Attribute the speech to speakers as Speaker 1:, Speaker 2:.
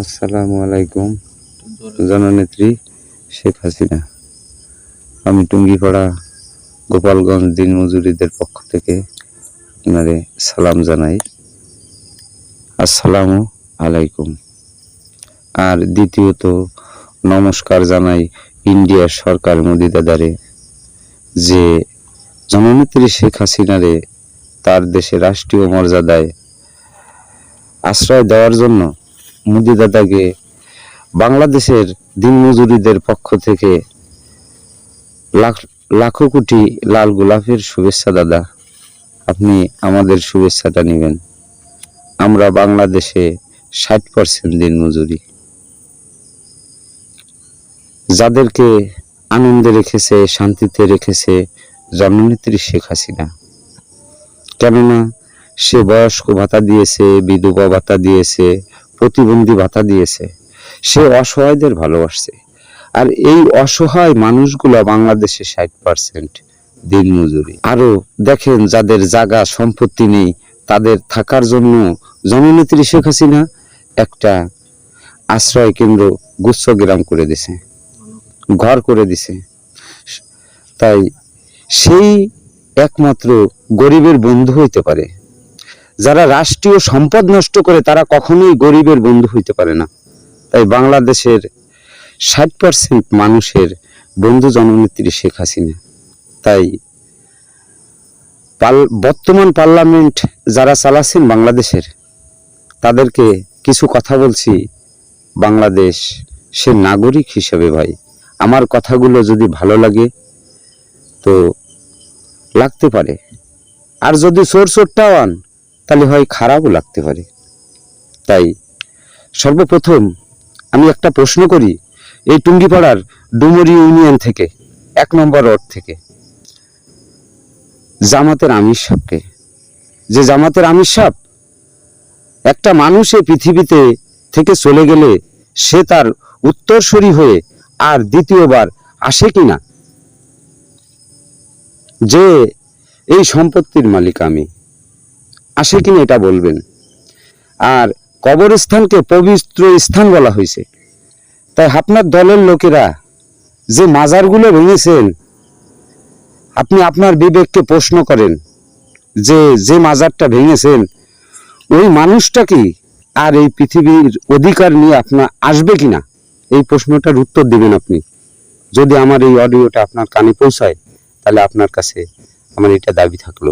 Speaker 1: আসসালামু আলাইকুম। জননেত্রী শেখ হাসিনা। আমি টুঙ্গিপাড়া গোপালগঞ্জ দিনমজুরিদের পক্ষ থেকে আপনারে সালাম জানাই। আসসালামু আলাইকুম। আর দ্বিতীয়ত নমস্কার জানাই ইন্ডিয়ার সরকার মোদি দাদারে, যে জননেত্রী শেখ হাসিনারে তার দেশে রাষ্ট্রীয় মর্যাদায় আশ্রয় দেওয়ার জন্য মোদি দাদাকে বাংলাদেশের দিনমজুরিদের পক্ষ থেকে লাখ, লাখো কোটি লাল গোলাপের শুভেচ্ছা দাদা। আপনি আমাদের শুভেচ্ছাটা নেবেন। আমরা বাংলাদেশে ষাট পার্সেন্ট দিনমজুরি যাদেরকে আনন্দে রেখেছে, শান্তিতে রেখেছে জননেত্রী শেখ হাসিনা। কেননা সে বয়স্ক ভাতা দিয়েছে, বিধবা ভাতা দিয়েছে প্রতিবন্ধী ভাতা দিয়েছে। সে অসহায়দের ভালোবাসছে। আর এই অসহায় মানুষগুলো বাংলাদেশে ষাট পার্সেন্ট দিনমজুরি। আরও দেখেন যাদের জায়গা, সম্পত্তি নেই, তাদের থাকার জন্য জননেত্রী শেখ হাসিনা একটা আশ্রয় কেন্দ্র গুচ্ছগ্রাম করে দিছে। ঘর করে দিছে। তাই সেই একমাত্র গরিবের বন্ধু হইতে পারে। যারা রাষ্ট্রীয় সম্পদ নষ্ট করে, তারা কখনোই গরিবের বন্ধু হইতে পারে না। তাই বাংলাদেশের ষাট পার্সেন্ট মানুষের বন্ধু জননেত্রী শেখ হাসিনা। তাই পাল বর্তমান পার্লামেন্ট যারা চালাচ্ছেন বাংলাদেশের, তাদেরকে কিছু কথা বলছি। বাংলাদেশ সে নাগরিক হিসেবে ভাই। আমার কথাগুলো যদি ভালো লাগে, তো লাগতে পারে। আর যদি সোর সোরটাও আন তাহলে হয় খারাপও লাগতে পারে। তাই সর্বপ্রথম আমি একটা প্রশ্ন করি এই টুঙ্গিপাড়ার ডুমুরি ইউনিয়ন থেকে, এক নম্বর ওয়ার্ড থেকে। জামাতের আমির সাহকে যে জামাতের আমির সাহ একটা মানুষ এই পৃথিবীতে থেকে চলে গেলে সে তার উত্তরসূরি হয়ে আর দ্বিতীয়বার আসে কিনা? যে এই সম্পত্তির মালিক আমি। আসে কিনা এটা বলবেন। আর কবরস্থানকে পবিত্র স্থান বলা হয়েছে। তাই আপনার দলের লোকেরা যে মাজারগুলো ভেঙেছেন, আপনি আপনার বিবেককে প্রশ্ন করেন যে যে মাজারটা ভেঙেছেন, ওই মানুষটা কি আর এই পৃথিবীর অধিকার নিয়ে আপনার আসবে কিনা? এই প্রশ্নটার উত্তর দিবেন আপনি। যদি আমার এই অডিওটা আপনার কানে পৌঁছায়, তাহলে আপনার কাছে আমার এটা দাবি থাকল।